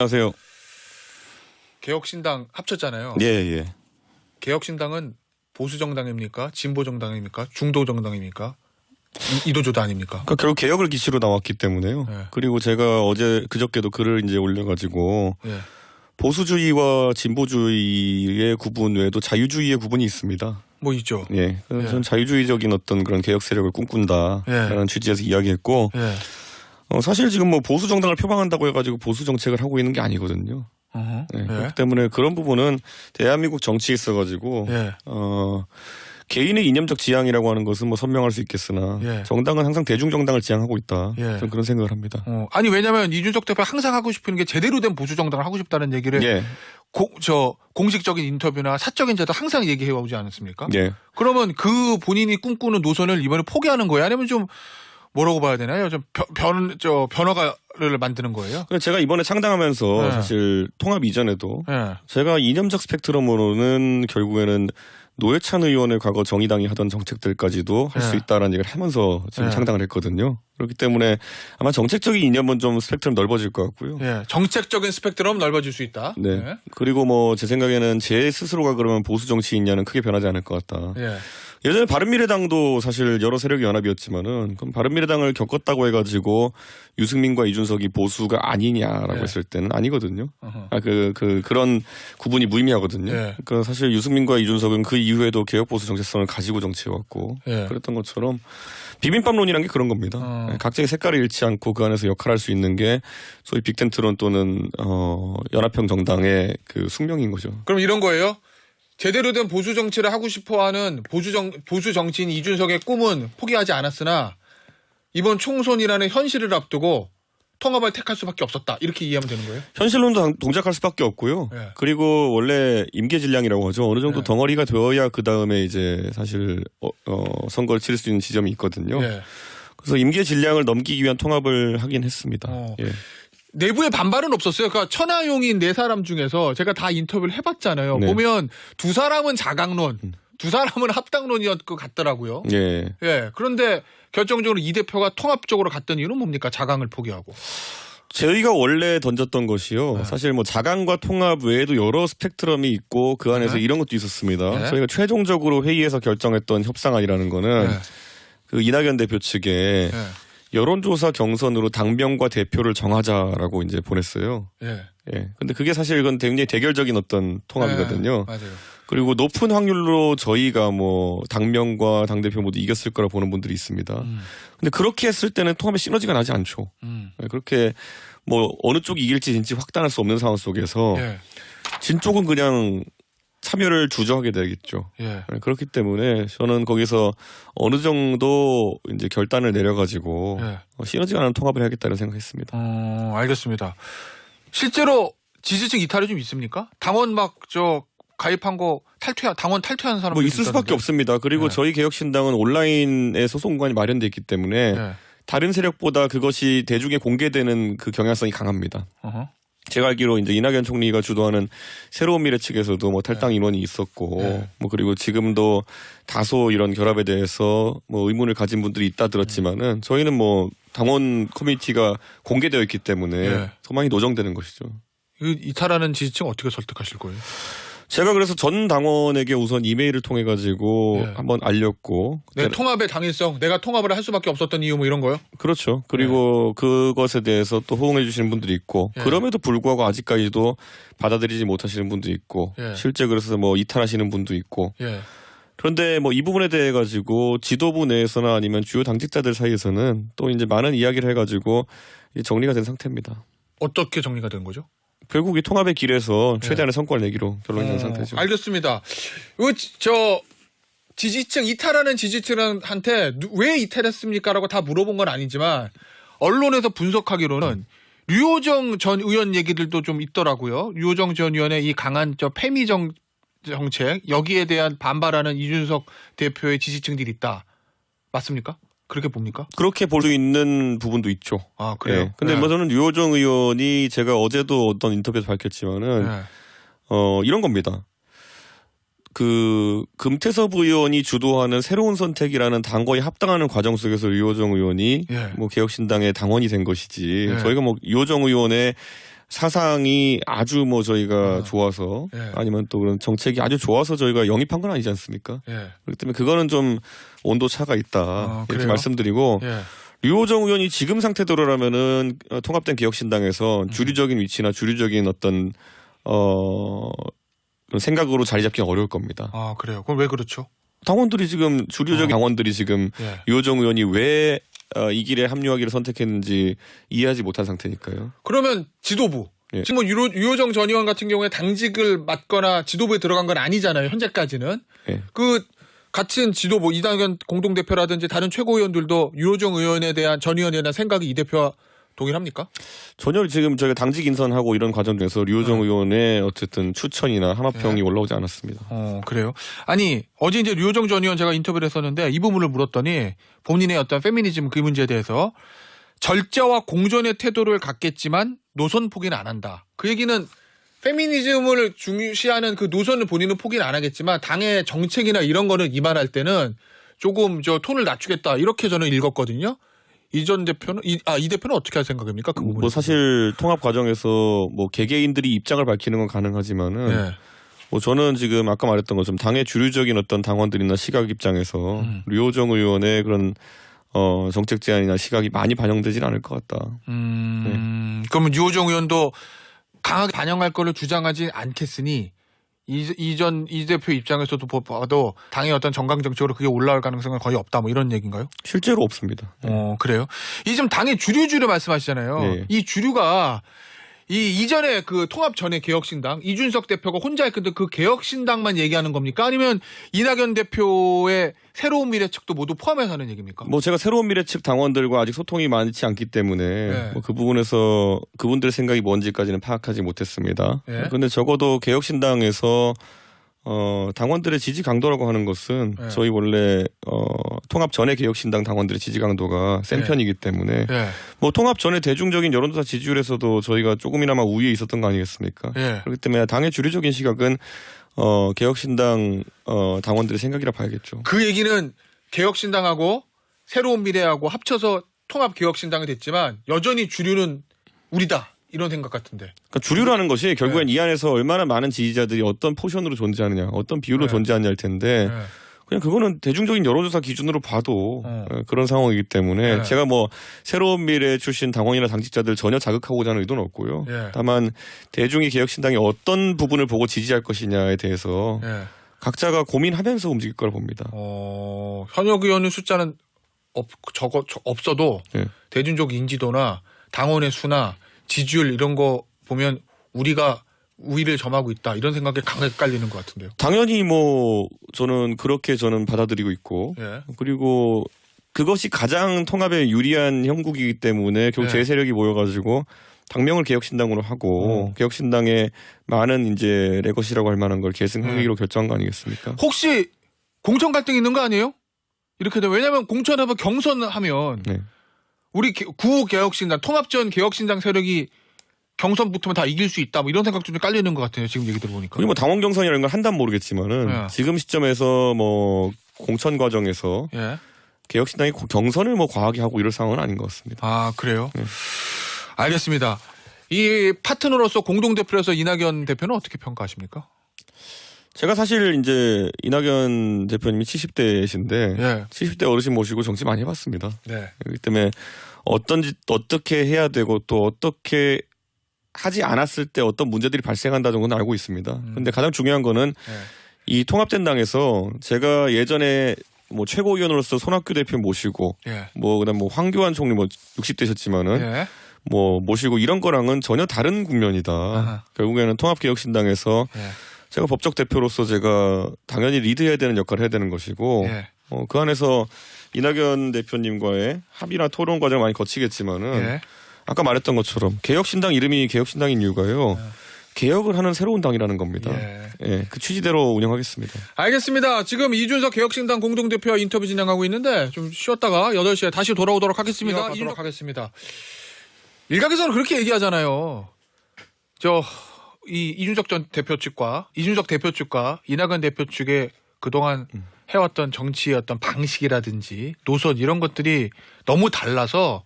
안녕하세요. 개혁신당 합쳤잖아요. 예, 예. 개혁신당은 보수 정당입니까? 진보 정당입니까? 중도 정당입니까? 이- 이도저도 아닙니까? 그러니까 결국 개혁을 기치로 나왔기 때문에요. 네. 그리고 제가 어제 그저께도 글을 이제 올려가지고 예. 보수주의와 진보주의의 구분 외에도 자유주의의 구분이 있습니다. 뭐 있죠. 예. 예. 저는 자유주의적인 어떤 그런 개혁 세력을 꿈꾼다라는 예. 취지에서 이야기했고 예. 어, 사실 지금 뭐 보수 정당을 표방한다고 해가지고 보수 정책을 하고 있는 게 아니거든요. 어허. 예. 예. 그렇기 때문에 그런 부분은 대한민국 정치에 있어가지고 예. 어, 개인의 이념적 지향이라고 하는 것은 뭐 선명할 수 있겠으나 예. 정당은 항상 대중 정당을 지향하고 있다. 예. 저는 그런 생각을 합니다. 어, 아니 왜냐면 이준석 대표 가 항상 하고 싶은 게 제대로 된 보수 정당을 하고 싶다는 얘기를 예, 고- 저 공식적인 인터뷰나 사적인 자도 항상 얘기해 오지 않았습니까? 예. 그러면 그 본인이 꿈꾸는 노선을 이번에 포기하는 거예요? 아니면 좀 뭐라고 봐야 되나요? 좀 변, 변, 저 변화가를 만드는 거예요? 그래서 제가 이번에 창당하면서 네. 사실 통합 이전에도 예. 제가 이념적 스펙트럼으로는 결국에는 노회찬 의원의 과거 정의당이 하던 정책들까지도 할수 네. 있다라는 얘기를 하면서 지금 네. 창당을 했거든요. 그렇기 때문에 아마 정책적인 이념은 좀 스펙트럼 넓어질 것 같고요. 예. 정책적인 스펙트럼 넓어질 수 있다. 네. 그리고 뭐 제 생각에는 제 스스로가 그러면 보수 정치인냐는 크게 변하지 않을 것 같다. 예. 예전에 바른미래당도 사실 여러 세력이 연합이었지만은 그럼 바른미래당을 겪었다고 해가지고 유승민과 이준석이 보수가 아니냐라고 네. 했을 때는 아니거든요. 어허. 아, 그, 그, 그런 구분이 무의미하거든요. 네. 그러니까 사실 유승민과 이준석은 그 이후에도 개혁 보수 정체성을 가지고 정치해왔고, 예. 그랬던 것처럼 비빔밥론이란 게 그런 겁니다. 어. 네, 각자의 색깔을 잃지 않고 그 안에서 역할할 수 있는 게 소위 빅텐트론 또는, 어, 연합형 정당의 그 숙명인 거죠. 그럼 이런 거예요? 제대로 된 보수 정치를 하고 싶어 하는 보수 정, 보수 정치인 이준석의 꿈은 포기하지 않았으나 이번 총선이라는 현실을 앞두고 통합을 택할 수밖에 없었다. 이렇게 이해하면 되는 거예요? 현실론도 당- 동작할 수밖에 없고요. 네. 그리고 원래 임계질량이라고 하죠. 어느 정도 네. 덩어리가 되어야 그 다음에 이제 사실 어, 어, 선거를 치를 수 있는 지점이 있거든요. 예. 그래서 임계질량을 넘기기 위한 통합을 하긴 했습니다. 어. 예. 내부에 반발은 없었어요. 그러니까 천하용인 네 사람 중에서 제가 다 인터뷰를 해봤잖아요. 네. 보면 두 사람은 자강론, 두 사람은 합당론이었 것 같더라고요. 예. 예. 그런데 결정적으로 이 대표가 통합적으로 갔던 이유는 뭡니까? 자강을 포기하고. 저희가 원래 던졌던 것이요. 네. 사실 뭐 자강과 통합 외에도 여러 스펙트럼이 있고 그 안에서 네. 이런 것도 있었습니다. 네. 저희가 최종적으로 회의에서 결정했던 협상안이라는 거는 예. 그 이낙연 대표 측에 예. 여론조사 경선으로 당명과 대표를 정하자라고 이제 보냈어요. 예. 예. 근데 그게 사실 이건 굉장히 대결적인 어떤 통합이거든요. 예. 맞아요. 그리고 높은 확률로 저희가 뭐 당명과 당대표 모두 이겼을 거라 보는 분들이 있습니다. 음. 근데 그렇게 했을 때는 통합의 시너지가 나지 않죠. 음. 예, 그렇게 뭐 어느 쪽이 이길지 진지 확단할 수 없는 상황 속에서 예. 진 쪽은 그냥 참여를 주저하게 되겠죠. 예. 예, 그렇기 때문에 저는 거기서 어느 정도 이제 결단을 내려가지고 예. 어, 시너지가 나는 통합을 해야겠다는 생각했습니다. 어, 알겠습니다. 실제로 지지층 이탈이 좀 있습니까? 당원 막 저 가입한 거 탈퇴 당원 탈퇴한 사람 뭐 있을 수밖에 없습니다. 그리고 네. 저희 개혁신당은 온라인에 소송 공간이 마련돼 있기 때문에 예. 다른 세력보다 그것이 대중에 공개되는 그 경향성이 강합니다. 어허. 제가 알기로 이제 이낙연 총리가 주도하는 새로운 미래 측에서도 뭐 탈당 인원이 있었고 네. 뭐 그리고 지금도 다소 이런 결합에 대해서 뭐 의문을 가진 분들이 있다 들었지만은 저희는 뭐 당원 커뮤니티가 공개되어 있기 때문에 네. 소망이 노정되는 것이죠. 이 이탈하는 지지층 어떻게 설득하실 거예요? 제가 그래서 전 당원에게 우선 이메일을 통해 가지고 네. 한번 알렸고 내 통합의 당일성, 내가 통합을 할 수밖에 없었던 이유 뭐 이런 거요? 그렇죠. 그리고 그것에 대해서 또 호응해 주시는 분들이 있고 예. 그럼에도 불구하고 아직까지도 받아들이지 못하시는 분도 있고 예. 실제 그래서 뭐 이탈하시는 분도 있고 예. 그런데 뭐 이 부분에 대해 가지고 지도부 내에서나 아니면 주요 당직자들 사이에서는 또 이제 많은 이야기를 해 가지고 이제 정리가 된 상태입니다. 어떻게 정리가 된 거죠? 결국 이 통합의 길에서 최대한의 성과를 내기로 결론이 난 어, 상태죠. 알겠습니다. 이거 지- 저 지지층 이탈하는 지지층한테 누- 왜 이탈했습니까라고 다 물어본 건 아니지만 언론에서 분석하기로는 류호정 전 의원 얘기들도 좀 있더라고요. 류호정 전 의원의 이 강한 저 페미 정 정책 여기에 대한 반발하는 이준석 대표의 지지층들이 있다. 맞습니까? 그렇게 봅니까? 그렇게 볼 수 있는 부분도 있죠. 아 그래요. 예. 근데 네. 뭐 저는 유호정 의원이 제가 어제도 어떤 인터뷰에서 밝혔지만은 네. 어, 이런 겁니다. 그 금태섭 의원이 주도하는 새로운 선택이라는 당거에 합당하는 과정 속에서 유호정 의원이 예. 뭐 개혁신당의 당원이 된 것이지 예. 저희가 뭐 유호정 의원의 사상이 아주 뭐 저희가 어. 좋아서 예. 아니면 또 그런 정책이 아주 좋아서 저희가 영입한 건 아니지 않습니까? 예. 그렇기 때문에 그거는 좀 온도 차가 있다 아, 이렇게 그래요? 말씀드리고 예. 류호정 의원이 지금 상태대로라면은 어, 통합된 개혁신당에서 음. 주류적인 위치나 주류적인 어떤 어 생각으로 자리 잡기 는 어려울 겁니다. 아 그래요. 그럼 왜 그렇죠? 당원들이 지금 주류적인 어. 당원들이 지금 예. 류호정 의원이 왜 어, 이 길에 합류하기를 선택했는지 이해하지 못한 상태니까요. 그러면 지도부. 예. 지금 뭐 유로, 유호정 전 의원 같은 경우에 당직을 맡거나 지도부에 들어간 건 아니잖아요. 현재까지는. 예. 그 같은 지도부 이낙연 공동대표라든지 다른 최고위원들도 유호정 의원에 대한 전 의원에 대한 생각이 이 대표와 동일합니까? 전혀 지금 저희가 당직 인선하고 이런 과정 중에서 류호정 어. 의원의 어쨌든 추천이나 함합평이 예. 올라오지 않았습니다. 어, 그래요. 아니, 어제 이제 류호정 전 의원 제가 인터뷰를 했었는데 이 부분을 물었더니 본인의 어떤 페미니즘 그 문제에 대해서 절제와 공존의 태도를 갖겠지만 노선 포기는 안 한다. 그 얘기는 페미니즘을 중시하는 그 노선을 본인은 포기는 안 하겠지만 당의 정책이나 이런 거를 이만할 때는 조금 저 톤을 낮추겠다. 이렇게 저는 읽었거든요. 이전 대표는 이, 아, 이 대표는 어떻게 할 생각입니까? 그 부분에 뭐 사실 통합 과정에서 뭐 개개인들이 입장을 밝히는 건 가능하지만은 예. 뭐 저는 지금 아까 말했던 것처럼 당의 주류적인 어떤 당원들이나 시각 입장에서 음. 류호정 의원의 그런 어 정책 제안이나 시각이 많이 반영되진 않을 것 같다. 음, 그러면 유호정 의원도 강하게 반영할 거를 주장하지 않겠으니 이- 이전 이 대표 입장에서도 보- 봐도 당의 어떤 정강 정책으로 그게 올라올 가능성은 거의 없다 뭐 이런 얘기인가요? 실제로 없습니다. 어 그래요. 이 지금 당의 주류 주류 말씀하시잖아요. 네. 이 주류가 이 이전에 그 통합 전에 개혁신당 이준석 대표가 혼자 했는데 그 개혁신당만 얘기하는 겁니까? 아니면 이낙연 대표의 새로운 미래 측도 모두 포함해서 하는 얘기입니까? 뭐 제가 새로운 미래 측 당원들과 아직 소통이 많지 않기 때문에 네. 뭐 그 부분에서 그분들의 생각이 뭔지까지는 파악하지 못했습니다. 네. 그런데 적어도 개혁신당에서 어 당원들의 지지 강도라고 하는 것은 네. 저희 원래 어 통합 전에 개혁신당 당원들의 지지 강도가 센 네. 편이기 때문에 예. 뭐 통합 전에 대중적인 여론조사 지지율에서도 저희가 조금이나마 우위에 있었던 거 아니겠습니까? 예. 그렇기 때문에 당의 주류적인 시각은 어 개혁신당 어 당원들의 생각이라 봐야겠죠. 그 얘기는 개혁신당하고 새로운 미래하고 합쳐서 통합 개혁신당이 됐지만 여전히 주류는 우리다 이런 생각 같은데. 그러니까 주류라는 것이 결국엔 네. 이 안에서 얼마나 많은 지지자들이 어떤 포션으로 존재하느냐, 어떤 비율로 네. 존재하느냐일 텐데 예. 그냥 그거는 대중적인 여론조사 기준으로 봐도 어. 어, 그런 상황이기 때문에 네. 제가 뭐 새로운 미래 출신 당원이나 당직자들 전혀 자극하고자 하는 의도는 없고요. 예. 다만 대중이 개혁신당이 어떤 부분을 보고 지지할 것이냐에 대해서 예. 각자가 고민하면서 움직일 거라 봅니다. 어, 현역 의원의 숫자는 없, 적어, 저- 없어도 예. 대중적 인지도나 당원의 수나 지지율 이런 거 보면 우리가 우위를 점하고 있다 이런 생각에 강하게 깔리는 것 같은데요. 당연히 뭐 저는 그렇게 저는 받아들이고 있고 예. 그리고 그것이 가장 통합에 유리한 형국이기 때문에 결국 네. 제 세력이 모여가지고 당명을 개혁신당으로 하고 어. 개혁신당의 많은 이제 레거시라고 할 만한 걸 네. 계승하기로 결정한 거 아니겠습니까? 혹시 공천 갈등 있는 거 아니에요? 이렇게 되면 왜냐하면 공천하면 경선하면 네. 우리 개- 구호 개혁신당 통합전 개혁신당 세력이 경선 붙으면 다 이길 수 있다 뭐 이런 생각도 좀 깔리는 것 같아요 지금 얘기 들어보니까 그리고 뭐 당원 경선이라는 걸 한단 모르겠지만은 네. 지금 시점에서 뭐 공천 과정에서 예. 개혁신당이 고- 경선을 뭐 과하게 하고 이럴 상황은 아닌 것 같습니다. 아 그래요 네. 알겠습니다 이 파트너로서 공동대표로서 이낙연 대표는 어떻게 평가하십니까 제가 사실 이제 이낙연 대표님이 70대이신데 예. 70대 어르신 모시고 정치 많이 해봤습니다. 네. 그렇기 때문에 어떤 짓 어떻게 해야 되고 또 어떻게 하지 않았을 때 어떤 문제들이 발생한다 정도는 알고 있습니다. 음. 근데 가장 중요한 거는 네. 이 통합된 당에서 제가 예전에 뭐 최고위원으로서 손학규 대표 모시고 예. 뭐 그다음 뭐 황교안 총리 뭐 60대셨지만은 예. 뭐 모시고 이런 거랑은 전혀 다른 국면이다. 아하. 결국에는 통합개혁신당에서 예. 제가 법적 대표로서 제가 당연히 리드해야 되는 역할을 해야 되는 것이고 예. 어, 그 안에서 이낙연 대표님과의 합의나 토론 과정을 많이 거치겠지만은 예. 아까 말했던 것처럼 개혁신당 이름이 개혁신당인 이유가요. 네. 개혁을 하는 새로운 당이라는 겁니다. 예. 예, 그 취지대로 운영하겠습니다. 알겠습니다. 지금 이준석 개혁신당 공동대표와 인터뷰 진행하고 있는데 좀 쉬었다가 8시에 다시 돌아오도록 하겠습니다. 이준석 하겠습니다. 일각에서는 그렇게 얘기하잖아요. 저, 이 이준석 전 대표 측과 이준석 대표 측과 이낙연 대표 측의 그동안 해왔던 정치의 어떤 방식이라든지 노선 이런 것들이 너무 달라서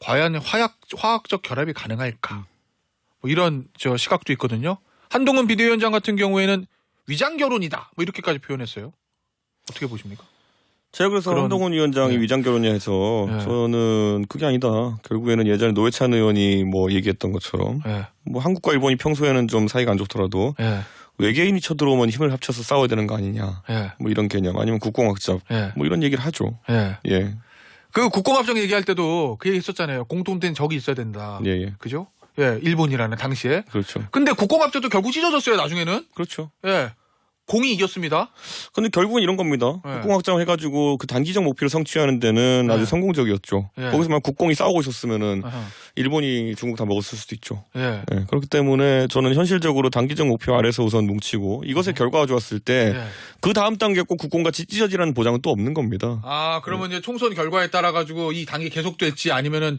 과연 화학, 화학적 결합이 가능할까? 뭐 이런 저 시각도 있거든요. 한동훈 비대위원장 같은 경우에는 위장 결혼이다. 뭐 이렇게까지 표현했어요. 어떻게 보십니까? 제가 그래서 그런- 한동훈 위원장이 네. 위장 결혼이야 해서 네. 저는 그게 아니다. 결국에는 예전에 노회찬 의원이 뭐 얘기했던 것처럼 예. 뭐 한국과 일본이 평소에는 좀 사이가 안 좋더라도 예. 외계인이 쳐들어오면 힘을 합쳐서 싸워야 되는 거 아니냐. 예. 뭐 이런 개념 아니면 국공학적 예. 뭐 이런 얘기를 하죠. 예. 예. 그 국공합정 얘기할 때도 그 얘기 했었잖아요. 공통된 적이 있어야 된다. 예, 예. 그죠? 예, 일본이라는 당시에. 그렇죠. 근데 국공합정도 결국 찢어졌어요, 나중에는. 그렇죠. 예. 공이 이겼습니다. 근데 결국은 이런 겁니다. 네. 국공 확장 해가지고 그 단기적 목표를 성취하는 데는 네. 아주 성공적이었죠. 네. 거기서만 국공이 싸우고 있었으면은 아하. 일본이 중국 다 먹었을 수도 있죠. 예. 예, 그렇기 때문에 저는 현실적으로 단기적 목표 아래서 우선 뭉치고 이것의 결과가 좋았을 때그 예. 다음 단계 꼭 국공같이 찢어지라는 보장은 또 없는 겁니다. 아, 그러면 이제 총선 결과에 따라 가지고 이 당이 계속될지 아니면은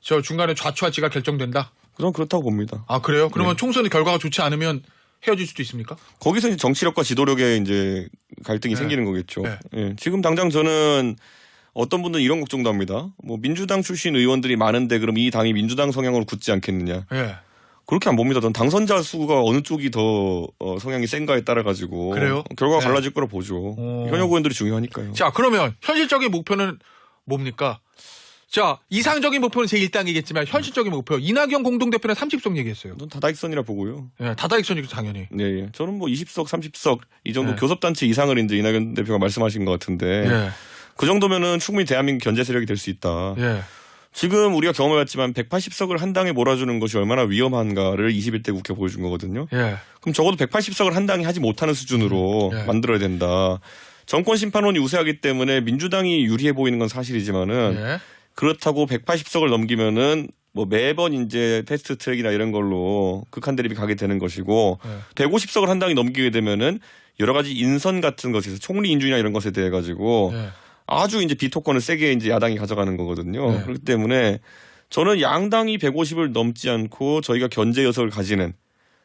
저 중간에 좌초할지가 결정된다. 저는 그렇다고 봅니다. 아, 그래요? 그러면 네. 총선 결과가 좋지 않으면 헤어질 수도 있습니까? 거기서 이제 정치력과 지도력의 이제 갈등이 네. 생기는 거겠죠. 네. 예, 지금 당장 저는 어떤 분들은 이런 걱정도 합니다. 뭐 민주당 출신 의원들이 많은데 그럼 이 당이 민주당 성향으로 굳지 않겠느냐. 예. 그렇게 안 봅니다. 전 당선자 수가 어느 쪽이 더 어, 성향이 센가에 따라 가지고 그래요? 결과가 네. 달라질 거라 보죠. 어. 현역 의원들이 중요하니까요. 자, 그러면 현실적인 목표는 뭡니까? 자, 이상적인 목표는 제 1당이겠지만 현실적인 목표 이낙연 공동대표는 30석 얘기했어요. 전 다다익선이라 보고요. 예, 다다익선이죠, 당연히. 네, 예. 저는 뭐 20석, 30석 이 정도 네. 교섭단체 이상을 이제 이낙연 대표가 말씀하신 것 같은데 예. 그 정도면은 충분히 대한민국 견제 세력이 될 수 있다. 예. 지금 우리가 경험해봤지만 180석을 한 당에 몰아주는 것이 얼마나 위험한가를 21대 국회 보여준 거거든요. 예. 그럼 적어도 180석을 한 당이 하지 못하는 수준으로 음, 예. 만들어야 된다. 정권 심판원이 우세하기 때문에 민주당이 유리해 보이는 건 사실이지만은 예. 그렇다고 180석을 넘기면은 뭐 매번 이제 패스트 트랙이나 이런 걸로 극한 대립이 가게 되는 것이고 예. 150석을 한 당이 넘기게 되면은 여러 가지 인선 같은 것에서 총리 인준이나 이런 것에 대해 가지고 예. 아주 이제 비토권을 세게 이제 야당이 가져가는 거거든요. 네. 그렇기 때문에 저는 양당이 150을 넘지 않고 저희가 견제 여석을 가지는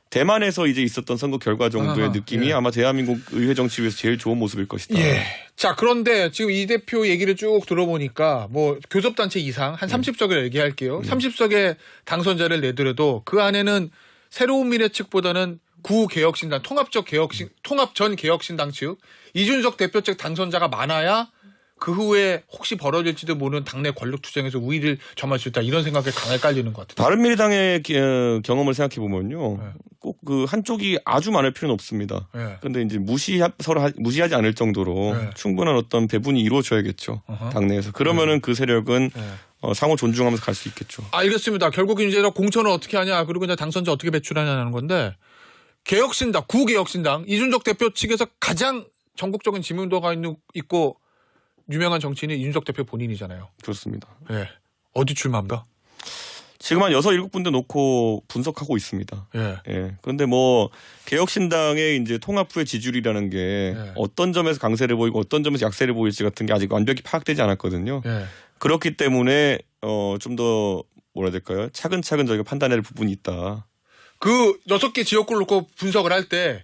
대만에서 이제 있었던 선거 결과 정도의 아하, 느낌이 예. 아마 대한민국 의회 정치 위에서 제일 좋은 모습일 것이다. 예. 자, 그런데 지금 이 대표 얘기를 쭉 들어보니까 뭐 교섭단체 이상 한 30석을 얘기할게요. 30석의 당선자를 내더라도 그 안에는 새로운 미래 측보다는 구개혁신당, 통합적 개혁신, 통합 전 개혁신당 측, 이준석 대표 측 당선자가 많아야 그 후에 혹시 벌어질지도 모르는 당내 권력 투쟁에서 우위를 점할 수 있다. 이런 생각에 강하게 깔리는 것 같아요. 바른미래당의 기- 어, 경험을 생각해 보면요, 네. 꼭 그 한쪽이 아주 많을 필요는 없습니다. 예. 근데 이제 무시 서로 하- 무시하지 않을 정도로 네. 충분한 어떤 배분이 이루어져야겠죠 어허. 당내에서 그러면은 그 세력은 예. 어, 상호 존중하면서 갈 수 있겠죠. 알겠습니다. 결국 이제 공천을 어떻게 하냐, 그리고 이제 당선자 어떻게 배출하냐는 건데, 개혁신당, 구개혁신당, 이준석 대표 측에서 가장 전국적인 지명도가 있는, 있고, 유명한 정치인이 이준석 대표 본인이잖아요. 그렇습니다. 예. 어디 출마합니까? 지금 한 여섯 일곱 군데 놓고 분석하고 있습니다. 예. 예. 그런데 뭐 개혁신당의 이제 통합 후의 지지율이라는 게 네. 어떤 점에서 강세를 보이고 어떤 점에서 약세를 보일지 같은 게 아직 완벽히 파악되지 않았거든요. 예. 그렇기 때문에 어좀 더 뭐라 해야 될까요? 차근차근 저희가 판단해야 할 부분이 있다. 그 여섯 개 지역구를 놓고 분석을 할 때,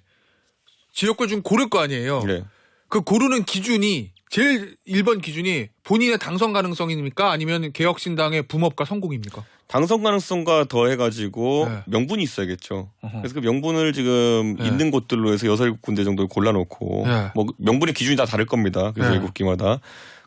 지역구 중 고를 거 아니에요. 네. 그 고르는 기준이, 제일 1번 기준이 본인의 당선 가능성입니까? 아니면 개혁신당의 붐업과 성공입니까? 당선 가능성과 더해가지고 네. 명분이 있어야겠죠. 어허. 그래서 그 명분을 지금 네. 있는 곳들로 해서 여섯 일곱 군데 정도를 골라놓고 네. 뭐 명분의 기준이 다 다를 겁니다. 그래서 네. 일곱 개마다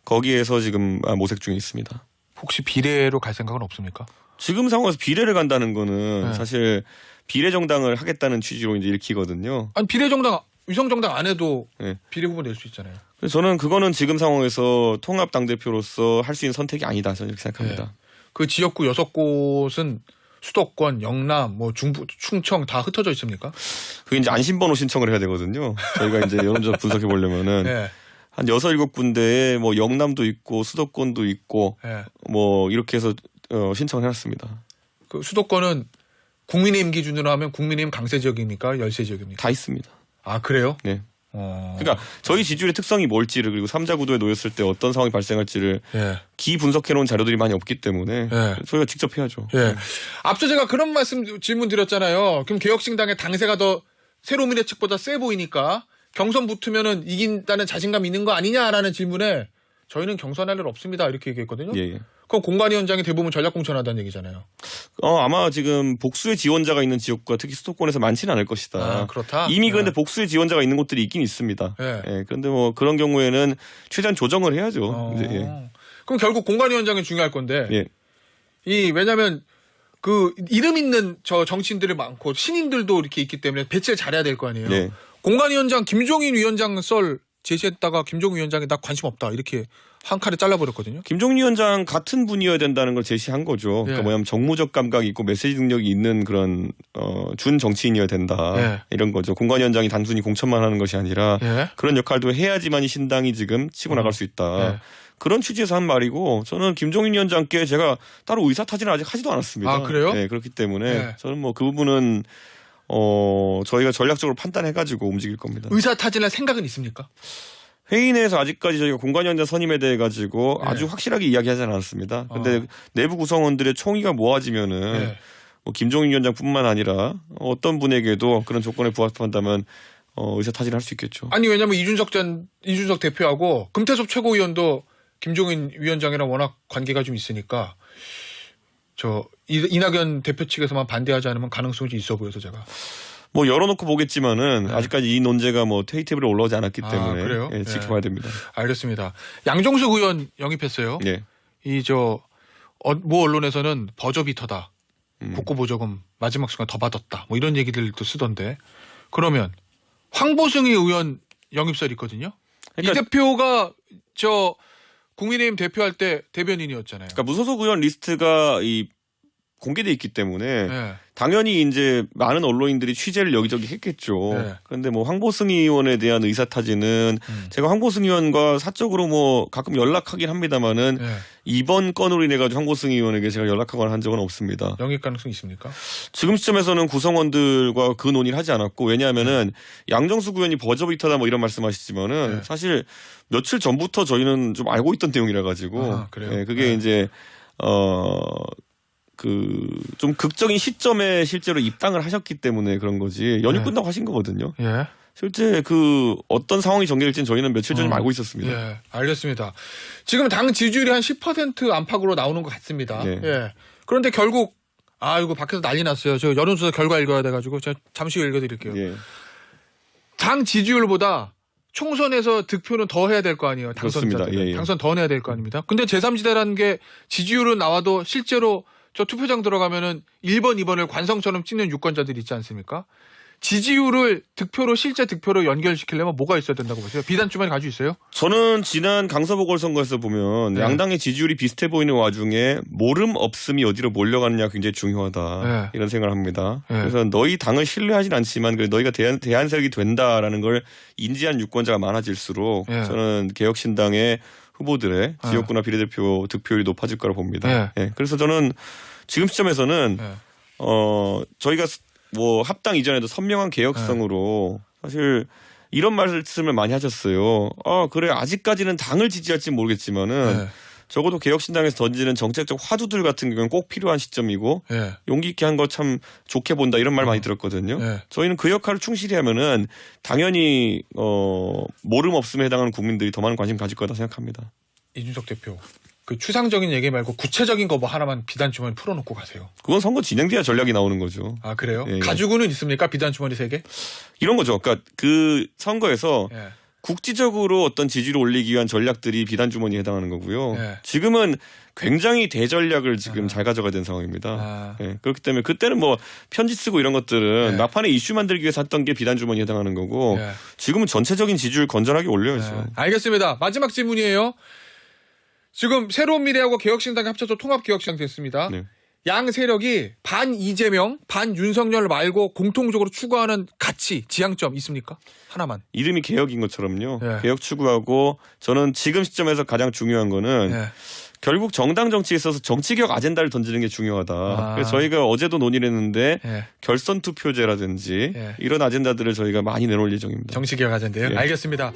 거기에서 지금 아, 모색 중에 있습니다. 혹시 비례로 갈 생각은 없습니까? 지금 상황에서 비례를 간다는 거는 네. 사실 비례 정당을 하겠다는 취지로 이제 읽히거든요. 아니 비례 정당 위성 정당 안 해도 네. 비례 후보 낼 수 있잖아요. 그래서 저는 그거는 지금 상황에서 통합 당 대표로서 할 수 있는 선택이 아니다. 저는 이렇게 생각합니다. 그 지역구 여섯 곳은 수도권, 영남, 뭐 중부, 충청 다 흩어져 있습니까? 그게 이제 안심번호 신청을 해야 되거든요. 저희가 이제 여론조사 분석해 보려면은 네. 한 여섯 일곱 군데에 뭐 영남도 있고 수도권도 있고 네. 뭐 이렇게 해서 어, 신청을 해놨습니다. 그 수도권은 국민의힘 기준으로 하면 국민의힘 강세 지역입니까? 열세 지역입니까? 다 있습니다. 아 그래요? 네. 어. 그러니까 저희 지지율의 특성이 뭘지를 그리고 삼자 구도에 놓였을 때 어떤 상황이 발생할지를 예. 기 분석해 놓은 자료들이 많이 없기 때문에 네. 저희가 직접 해야죠. 예. 앞서 제가 그런 말씀 질문 드렸잖아요. 그럼 개혁신당의 당세가 더 새로운 미래 측보다 세 보이니까 경선 붙으면은 이긴다는 자신감 있는 거 아니냐라는 질문에 저희는 경선할 일 없습니다. 이렇게 얘기했거든요. 예, 예. 그럼 공관위원장이 대부분 전략 공천하다는 얘기잖아요. 어, 아마 지금 복수의 지원자가 있는 지역구가 특히 수도권에서 많지는 않을 것이다. 아, 그렇다. 이미 그런데 네. 복수의 지원자가 있는 곳들이 있긴 있습니다. 네. 예, 그런데 뭐 그런 경우에는 최대한 조정을 해야죠. 어. 이제, 예. 그럼 결국 공관위원장이 중요할 건데 예. 이 왜냐하면 그 이름 있는 저 정치인들이 많고 신인들도 이렇게 있기 때문에 배치를 잘해야 될 거 아니에요. 네. 공관위원장 김종인 위원장 썰 제시했다가 김종인 위원장이 나 관심 없다 이렇게 한 칼에 잘라버렸거든요. 김종리 위원장 같은 분이어야 된다는 걸 제시한 거죠. 그러니까 예. 뭐냐면 정무적 감각이 있고 메시지 능력이 있는 그런 어, 준 정치인이어야 된다. 예. 이런 거죠. 공관 위원장이 단순히 공천만 하는 것이 아니라 예. 그런 역할도 해야지만이 신당이 지금 치고 나갈 수 있다. 예. 그런 취지에서 한 말이고 저는 김종인 위원장께 제가 따로 의사 타진을 아직 하지도 않았습니다. 아, 그래요? 네, 그렇기 때문에 네. 저는 뭐 그 부분은 어 저희가 전략적으로 판단해 가지고 움직일 겁니다. 의사 타진할 생각은 있습니까? 회의 내에서 아직까지 저희가 공관위원장 선임에 대해 가지고 네. 아주 확실하게 이야기하지는 않았습니다. 근데 어. 내부 구성원들의 총의가 모아지면은 예. 뭐 김종인 위원장뿐만 아니라 어떤 분에게도 그런 조건에 부합한다면 어, 의사 타진할 수 있겠죠. 아니 왜냐면 이준석 전 이준석 대표하고 금태섭 최고위원도 김종인 위원장이랑 워낙 관계가 좀 있으니까 저 이- 이낙연 대표 측에서만 반대하지 않으면 가능성이 좀 있어 보여서 제가 뭐 열어놓고 보겠지만은 네. 아직까지 이 논제가 뭐 테이 테이블에 올라오지 않았기 아, 때문에 그래요? 예, 네. 지켜봐야 됩니다. 알겠습니다. 양정숙 의원 영입했어요. 예. 이저모 언론에서는 버저비터다. 음. 국고보조금 마지막 순간 더 받았다. 뭐 이런 얘기들도 쓰던데. 그러면 황보승희 의원 영입설 있거든요. 그러니까- 이 대표가 저 국민의힘 대표할 때 대변인이었잖아요. 그러니까 무소속 의원 리스트가 이 공개돼 있기 때문에 네. 당연히 이제 많은 언론인들이 취재를 여기저기 했겠죠. 네. 그런데 뭐 황보승 의원에 대한 의사 타진은 음. 제가 황보승 의원과 사적으로 뭐 가끔 연락하긴 합니다만은 네. 이번 건으로 인해 가지고 황보승 의원에게 제가 연락하거나 한 적은 없습니다. 영입 가능성 있습니까? 지금 시점에서는 구성원들과 그 논의를 하지 않았고 왜냐하면은 양정숙 의원이 버저비터다 뭐 이런 말씀하시지만은 네. 사실 며칠 전부터 저희는 좀 알고 있던 내용이라 가지고 아, 그래요? 예, 그게 네. 이제 어. 그 좀 극적인 시점에 실제로 입당을 하셨기 때문에 그런 거지 연휴 네. 끝나고 하신 거거든요. 예. 실제 그 어떤 상황이 전개될지는 저희는 며칠 전에 어. 알고 있었습니다. 예. 알겠습니다. 지금 당 지지율이 한 10% 안팎으로 나오는 것 같습니다. 네. 예. 그런데 결국 아 이거 밖에서 난리 났어요. 저 여론조사 결과 읽어야 돼가지고 제가 잠시 읽어드릴게요. 예. 당 지지율보다 총선에서 득표는 더 해야 될 거 아니에요. 그렇습니다. 예, 예. 당선 더 내야 될 거 아닙니다. 근데 제3지대라는 게 지지율은 나와도 실제로 저 투표장 들어가면은 1번, 2번을 관성처럼 찍는 유권자들이 있지 않습니까? 지지율을 득표로 실제 득표로 연결시키려면 뭐가 있어야 된다고 보세요? 비단 주머니 가지고 있어요? 저는 지난 강서보궐선거에서 보면 네. 양당의 지지율이 비슷해 보이는 와중에 모름 없음이 어디로 몰려가느냐 굉장히 중요하다 네. 이런 생각을 합니다. 네. 그래서 너희 당을 신뢰하진 않지만 그래 너희가 대한, 대안색이 된다라는 걸 인지한 유권자가 많아질수록 네. 저는 개혁신당의 후보들의 지역구나 비례대표 득표율이 높아질 거라 봅니다. 네. 예, 그래서 저는 지금 시점에서는 네. 어 저희가 스- 뭐 합당 이전에도 선명한 개혁성으로 사실 이런 말씀을 많이 하셨어요. 아 그래 아직까지는 당을 지지할지 는 모르겠지만은 네. 적어도 개혁신당에서 던지는 정책적 화두들 같은 경우는 꼭 필요한 시점이고 네. 용기 있게 한 거 참 좋게 본다 이런 말 많이 들었거든요. 네. 저희는 그 역할을 충실히 하면은 당연히 어 모름 없음에 해당하는 국민들이 더 많은 관심 가질 거다 생각합니다. 이준석 대표. 그 추상적인 얘기 말고 구체적인 거 뭐 하나만 비단 주머니 풀어놓고 가세요. 그건 선거 진행돼야 전략이 나오는 거죠. 아 그래요? 예, 예. 가지고는 있습니까? 비단 주머니 세 개? 이런 거죠. 그러니까 그 선거에서 예. 국지적으로 어떤 지지를 올리기 위한 전략들이 비단 주머니에 해당하는 거고요. 네. 지금은 굉장히 대전략을 지금 아. 잘 가져가야 되는 상황입니다. 아. 예, 그렇기 때문에 그때는 뭐 편지 쓰고 이런 것들은 네. 막판에 이슈 만들기 위해서 했던 게 비단 주머니에 해당하는 거고 예. 지금은 전체적인 지지율 건전하게 올려야죠. 네, 알겠습니다. 마지막 질문이에요. 지금 새로운 미래하고 개혁신당이 합쳐서 통합개혁신당 됐습니다. 네. 양 세력이 반 이재명, 반 윤석열 말고 공통적으로 추구하는 가치, 지향점 있습니까? 하나만. 이름이 개혁인 것처럼요. 네. 개혁 추구하고 저는 지금 시점에서 가장 중요한 거는 네. 결국 정당 정치에 있어서 정치개혁 아젠다를 던지는 게 중요하다. 아. 그래서 저희가 어제도 논의를 했는데 네. 결선 투표제라든지 네. 이런 아젠다들을 저희가 많이 내놓을 예정입니다. 정치개혁 아젠데요. 예. 알겠습니다.